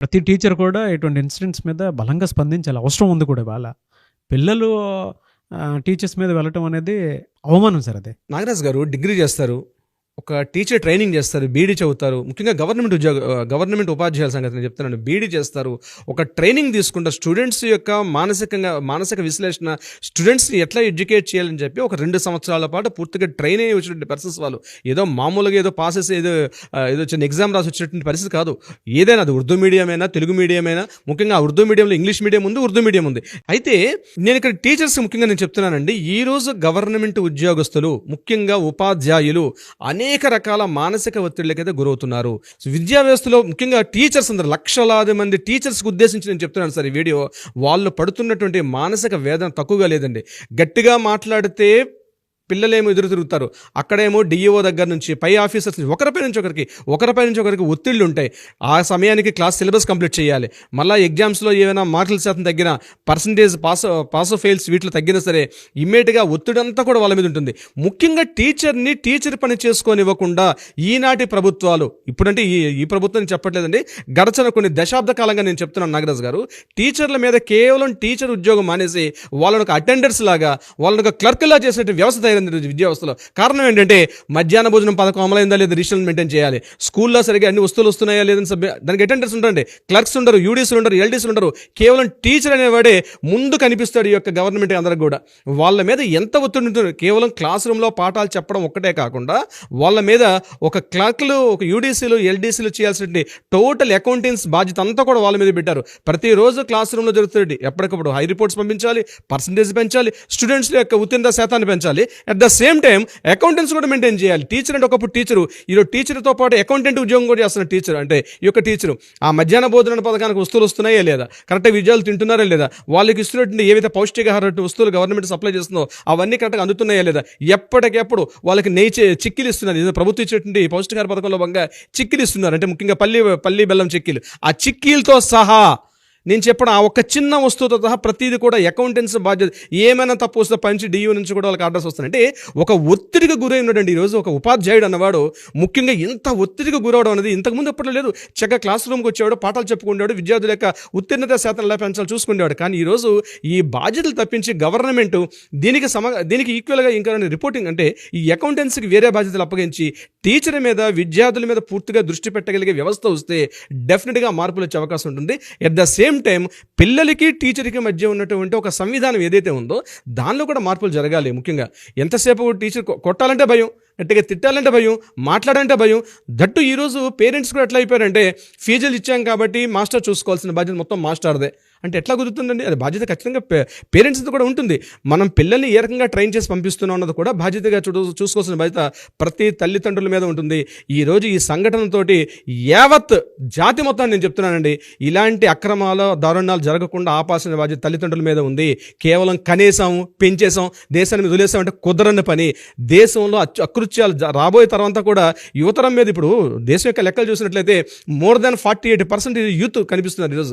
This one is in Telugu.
ప్రతి టీచర్ కూడా ఇటువంటి ఇన్సిడెంట్స్ మీద బలంగా స్పందించాలి. అవసరం ఉంది కూడా ఇవాళ పిల్లలు టీచర్స్ మీద వెళ్ళటం అనేది అవమానం సార్ అది. నాగరాజ్ గారు డిగ్రీ చేస్తారు. ఒక టీచర్ ట్రైనింగ్ చేస్తారు బీడీ చదువుతారు. ముఖ్యంగా గవర్నమెంట్ ఉద్యోగ గవర్నమెంట్ ఉపాధ్యాయుల సంగతి నేను చెప్తున్నాను. బీడీ చేస్తారు. ఒక ట్రైనింగ్ తీసుకుంటారు స్టూడెంట్స్ యొక్క మానసికంగా మానసిక విశ్లేషణ స్టూడెంట్స్ని ఎట్లా ఎడ్యుకేట్ చేయాలని చెప్పి ఒక రెండు సంవత్సరాల పాటు పూర్తిగా ట్రైన్ అయ్యి వచ్చినటువంటి పర్సన్స్ వాళ్ళు. ఏదో మామూలుగా ఏదో పాస్ చేసి ఏదో ఏదో చిన్న ఎగ్జామ్ రాసి వచ్చినటువంటి పరిస్థితి కాదు. ఏదైనా అది ఉర్దూ మీడియం అయినా తెలుగు మీడియం అయినా ముఖ్యంగా ఉర్దూ మీడియంలో ఇంగ్లీష్ మీడియం ఉంది ఉర్దూ మీడియం ఉంది. అయితే నేను ఇక్కడ టీచర్స్ ముఖ్యంగా నేను చెప్తున్నానండి ఈ రోజు గవర్నమెంట్ ఉద్యోగస్తులు ముఖ్యంగా ఉపాధ్యాయులు అనేక రకాల మానసిక ఒత్తిళ్ళకైతే గురవుతున్నారు. సో విద్యా వ్యవస్థలో ముఖ్యంగా టీచర్స్ అందరు లక్షలాది మంది టీచర్స్కి ఉద్దేశించి నేను చెప్తున్నాను సార్ ఈ వీడియో. వాళ్ళు పడుతున్నటువంటి మానసిక వేదన తక్కువగా లేదండి. గట్టిగా మాట్లాడితే పిల్లలేమో ఎదురు తిరుగుతారు. అక్కడేమో డిఈఓ దగ్గర నుంచి పై ఆఫీసర్స్ నుంచి ఒకరిపై నుంచి ఒకరికి ఒకరిపై నుంచి ఒకరికి ఒత్తిళ్ళు ఉంటాయి. ఆ సమయానికి క్లాస్ సిలబస్ కంప్లీట్ చేయాలి. మళ్ళీ ఎగ్జామ్స్లో ఏమైనా మార్కుల శాతం తగ్గిన పర్సంటేజ్ పాస్ పాస్ ఫెయిల్స్ వీటిలో తగ్గినా సరే ఇమ్మీడియట్గా ఒత్తిడి అంతా కూడా వాళ్ళ మీద ఉంటుంది. ముఖ్యంగా టీచర్ని టీచర్ పని చేసుకోనివ్వకుండా ఈనాటి ప్రభుత్వాలు ఇప్పుడంటే ఈ ఈ ప్రభుత్వం చెప్పట్లేదండి గడచిన కొన్ని దశాబ్ద కాలంగా నేను చెప్తున్నాను నాగరాజ్ గారు టీచర్ల మీద కేవలం టీచర్ ఉద్యోగం మానేసి వాళ్ళని ఒక అటెండర్స్ లాగా వాళ్ళని ఒక క్లర్క్లా చేసినట్టు వ్యవస్థ తయారైంది విద్యా వ్యవస్థలో? కారణం ఏంటంటే మధ్యాహ్న భోజనం పథకం అమలైందా లేదా రిజిస్టర్ మెయింటైన్ చేయాలి. స్కూల్లో సరిగా అన్ని వస్తువులు వస్తున్నాయా లేదని సభ్య దానికి అటెండర్స్ ఉంటారండి. క్లర్క్స్ ఉండరు యూడీసీలు ఉండరు ఎల్డీసీలు ఉండరు కేవలం టీచర్ అనేవాడే ముందు కనిపిస్తాడు ఈ యొక్క గవర్నమెంట్ అందరికి కూడా. వాళ్ళ మీద ఎంత ఒత్తిడి ఉంటుంది కేవలం క్లాస్ రూమ్లో పాఠాలు చెప్పడం ఒక్కటే కాకుండా వాళ్ళ మీద ఒక క్లర్క్లు ఒక యూడీసీలు ఎల్డీసీలు చేయాల్సినటువంటి టోటల్ అకౌంటెన్స్ బాధ్యత అంతా కూడా వాళ్ళ మీద పెట్టారు. ప్రతిరోజు క్లాస్ రూమ్లో జరుగుతుంది ఎప్పటికప్పుడు హై రిపోర్ట్స్ పంపించాలి పర్సంటేజ్ పెంచాలి స్టూడెంట్స్ యొక్క ఉత్తీర్ణ శాతాన్ని పెంచాలి. At the same time accountants కూడా మెయింటైన్ చేయాలి. టీచర్ అంటే ఒకప్పుడు టీచరు ఈరోజు టీచర్తో పాటు అకౌంటెంట్ ఉద్యోగం కూడా చేస్తున్న టీచర్ అంటే ఈ యొక్క టీచరు ఆ మధ్యాహ్న భోజన పథకానికి వస్తువులు వస్తున్నాయా లేదా? కరెక్ట్గా విద్యార్థులు తింటున్నారా లేదా? వాళ్ళకి ఇస్తున్నటువంటి ఏవైతే పౌష్టికాహార వస్తువులు గవర్నమెంట్ సప్లై చేస్తుందో అవన్నీ కరెక్ట్గా అందుతున్నాయా లేదా? ఎప్పటికెప్పుడు వాళ్ళకి నెయ్యి చిక్కిలు ఇస్తున్నారు. ఏదో ప్రభుత్వం ఇచ్చేటువంటి పౌష్టికాహార పథకంలో భాగంగా చిక్కిలు ఇస్తున్నారు. అంటే ముఖ్యంగా పల్లి పల్లి బెల్లం చిక్కీలు. ఆ చిక్కీలతో సహా నేను చెప్పడం ఆ ఒక్క చిన్న వస్తువుతో సహా ప్రతిదీ కూడా అకౌంటెన్స్ బాధ్యత. ఏమైనా తప్పు వస్తే పంచి డియూ నుంచి కూడా వాళ్ళకి ఆర్డర్స్ వస్తున్నాయి. అంటే ఒక ఒత్తిడికి గురైనడండి ఈరోజు ఒక ఉపాధ్యాయుడు అన్నవాడు ముఖ్యంగా ఇంత ఒత్తిడికి గురవడం అనేది ఇంతకుముందు ఎప్పట్లో లేదు. చక్కగా క్లాస్ రూమ్కి వచ్చేవాడు పాఠాలు చెప్పుకునేవాడు విద్యార్థుల యొక్క ఉత్తీర్ణత శాతం ఎలా పెంచాలి చూసుకునేవాడు కానీ ఈరోజు ఈ బాధ్యతలు తప్పించి గవర్నమెంట్ దీనికి సమ దీనికి ఈక్వల్గా ఇంకా రిపోర్టింగ్ అంటే ఈ అకౌంటెన్సీకి వేరే బాధ్యతలు అప్పగించి టీచర్ మీద విద్యార్థుల మీద పూర్తిగా దృష్టి పెట్టగలిగే వ్యవస్థ వస్తే డెఫినెట్గా మార్పులు వచ్చే అవకాశం ఉంటుంది. ఎట్ ద సేమ్ టైం పిల్లలకి టీచర్కి మధ్య ఉన్నటువంటి ఒక సంవిధానం ఏదైతే ఉందో దానిలో కూడా మార్పులు జరగాలి ముఖ్యంగా. ఎంతసేపు టీచర్ కొ- కొట్టాలంటే భయం గట్టిగా తిట్టాలంటే భయం మాట్లాడాలంటే భయం. దట్టు ఈరోజు పేరెంట్స్ కూడా ఎట్లా అయిపోయారంటే ఫీజులు ఇచ్చాం కాబట్టి మాస్టర్ చూసుకోవాల్సిన బాధ్యత మొత్తం మాస్టర్దే. అంటే ఎట్లా కుదురుతుందండి? అది బాధ్యత ఖచ్చితంగా పేరెంట్స్ కూడా ఉంటుంది. మనం పిల్లల్ని ఏ రకంగా ట్రైన్ చేసి పంపిస్తున్నాం అన్నది కూడా బాధ్యతగా చూ చూసుకోవాల్సిన బాధ్యత ప్రతి తల్లిదండ్రుల మీద ఉంటుంది. ఈ రోజు ఈ సంఘటనతోటి యావత్ జాతి మొత్తాన్ని నేను చెప్తున్నానండి. ఇలాంటి అక్రమాలు దారుణాలు జరగకుండా ఆపాల్సిన బాధ్యత తల్లిదండ్రుల మీద ఉంది. కేవలం కనేసాం పెంచేసాం దేశాన్ని మీద వదిలేసాం అంటే కుదరని పని. దేశంలో అకృత్యాలు రాబోయే తర్వాత కూడా యువతరం మీద ఇప్పుడు దేశం యొక్క లెక్కలు చూసినట్లయితే more than forty eight percent youth కనిపిస్తున్నారు ఈరోజు.